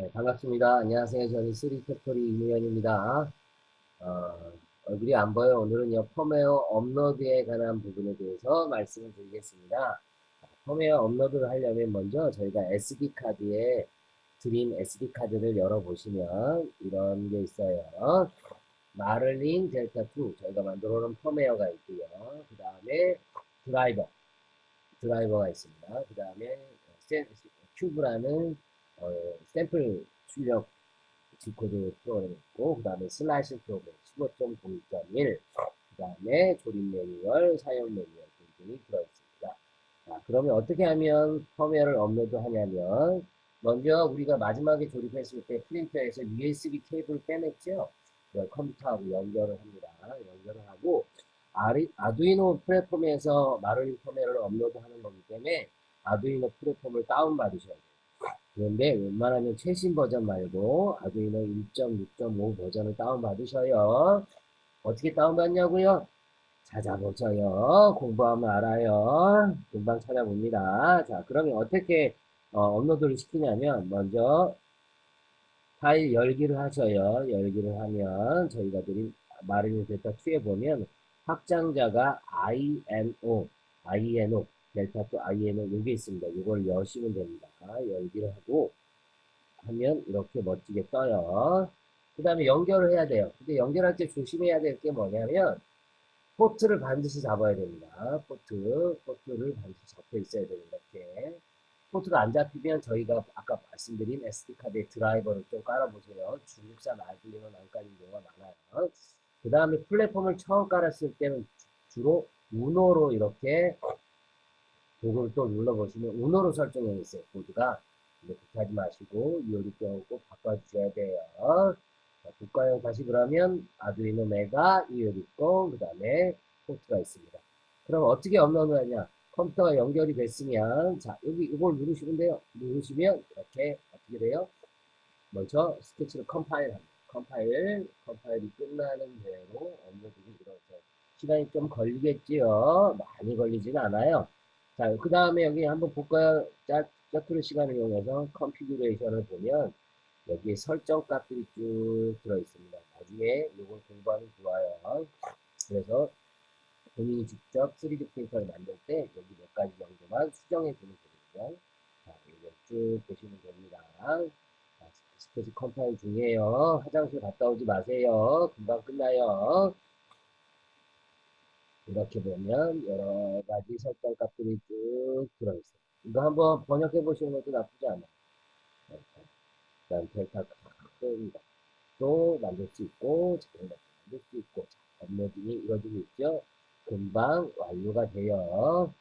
네, 반갑습니다. 안녕하세요. 저는 쓰리팩토리 이무현입니다. 어, 얼굴이 안 보여. 오늘은요, 펌웨어 업로드에 관한 부분에 대해서 말씀을 드리겠습니다. 펌웨어 업로드를 하려면 먼저 저희가 SD카드에 드린 SD카드를 열어보시면 이런 게 있어요. 마를린 델타 2 저희가 만들어 놓은 펌웨어가 있고요. 그 다음에 드라이버 드라이버가 있습니다. 그 다음에 큐브라는 어, 샘플 출력 G코드 프로그램 있고 그 다음에 슬라이싱 프로그램 15.0.1 그 다음에 조립 매뉴얼, 사용 매뉴얼 등등이 들어있습니다. 자, 그러면 어떻게 하면 펌웨어를 업로드 하냐면 먼저 우리가 마지막에 조립했을 때 프린터에서 USB 케이블을 빼냈죠. 컴퓨터하고 연결을 합니다. 연결을 하고 아리, 아두이노 플랫폼에서 마를린 펌웨어를 업로드하는 거기 때문에 아두이노 플랫폼을 다운받으셔야 돼요. 그런데 웬만하면 최신 버전 말고 아두이노 1.6.5 버전을 다운받으셔요. 어떻게 다운받냐고요? 찾아보셔요. 공부하면 알아요. 금방 찾아봅니다. 자, 그러면 어떻게 어, 업로드를 시키냐면 먼저 파일 열기를 하셔요. 열기를 하면 저희가 드린 마르니 데이터 2에 보면 확장자가 INO, INO, 델타 2 INO 여기 있습니다. 이걸 여시면 됩니다. 열기를 하고 하면 이렇게 멋지게 떠요. 그 다음에 연결을 해야 돼요. 근데 연결할 때 조심해야 될 게 뭐냐면 포트를 반드시 잡아야 됩니다. 포트, 포트를 반드시 잡혀 있어야 됩니다. 이렇게. 포트가 안 잡히면 저희가 아까 말씀드린 SD카드의 드라이버를 좀 깔아보세요. 중국산 알들리는 안 깔린 경우가 많아요. 그 다음에 플랫폼을 처음 깔았을 때는 주로 우노로 이렇게 도구를 또 눌러보시면 우노로 설정해 있어요. 보드가. 근데 그렇게 하지 마시고 이오리병을 꼭 바꿔주셔야 돼요. 자, 볼까요? 다시 그러면 아두이노 메가 이오리병 그 다음에 포트가 있습니다. 그럼 어떻게 업로드하냐? 컴퓨터가 연결이 됐으면 자 여기 이걸 누르시면 돼요. 누르시면 이렇게 어떻게 돼요? 먼저 스케치를 컴파일 합니다. 컴파일, 컴파일이 끝나는 대로 업로드가 이루어져요. 시간이 좀 걸리겠지요. 많이 걸리진 않아요. 자, 그 다음에 여기 한번 볼까요? 짜, 짜투르 시간을 이용해서 컨피규레이션을 보면 여기에 설정 값들이 쭉 들어있습니다. 나중에 이걸 공부하면 좋아요. 그래서 본인이 직접 3D 프린터를 만들 때 여기 몇 가지 정도만 수정해 주면 되거든요. 자, 이거 쭉 보시면 됩니다. 자, 스케치 컴파일 중이에요. 화장실 갔다 오지 마세요. 금방 끝나요. 이렇게 보면 여러 가지 설정 값들이 쭉 들어있어요. 이거 한번 번역해 보시는 것도 나쁘지 않아요. 그다음 델타 큰 것도 만들 수 있고 작은 것도 만들 수 있고 자, 업로딩이 이루어지고 있죠. 금방 완료가 돼요.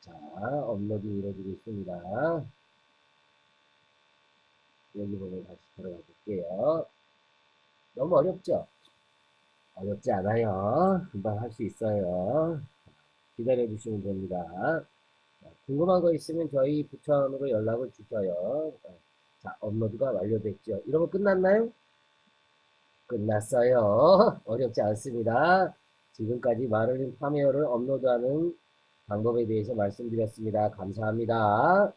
자, 업로딩이 이루어지고 있습니다. 여기 보면 다시 들어가 볼게요. 너무 어렵죠? 어렵지 않아요. 금방 할 수 있어요. 기다려 주시면 됩니다. 궁금한 거 있으면 저희 부천으로 연락을 주셔요. 자, 업로드가 완료됐죠. 이러면 끝났나요? 끝났어요. 어렵지 않습니다. 지금까지 마를린 파메어를 업로드하는 방법에 대해서 말씀드렸습니다. 감사합니다.